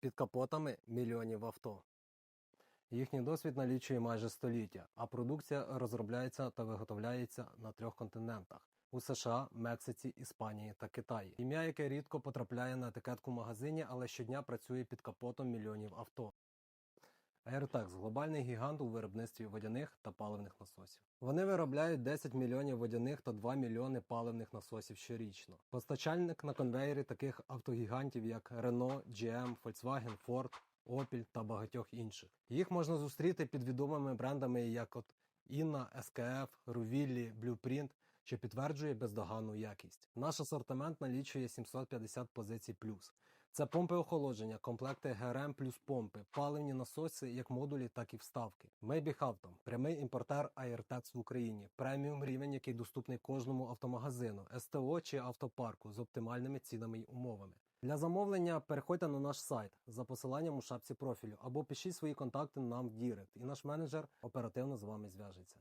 під капотами мільйонів авто. Їхній досвід налічує майже століття, а продукція розробляється та виготовляється на трьох континентах у США, Мексиці, Іспанії та Китаї. Ім'я, яке рідко потрапляє на етикетку в магазині, але щодня працює під капотом мільйонів авто. AirTax – глобальний гігант у виробництві водяних та паливних насосів. Вони виробляють 10 мільйонів водяних та 2 мільйони паливних насосів щорічно. Постачальник на конвейері таких автогігантів, як Renault, GM, Volkswagen, Ford, Opel та багатьох інших. Їх можна зустріти під відомими брендами, як от Інна, SKF, Ruvilli, Blueprint, що підтверджує бездоганну якість. Наш асортимент налічує 750 позицій плюс. Це помпи охолодження, комплекти ГРМ плюс помпи, паливні насоси як модулі, так і вставки. Auto – прямий імпортер AirTax в Україні, преміум рівень, який доступний кожному автомагазину, СТО чи автопарку з оптимальними цінами й умовами. Для замовлення переходьте на наш сайт за посиланням у шапці профілю або пишіть свої контакти нам в Дірект, і наш менеджер оперативно з вами зв'яжеться.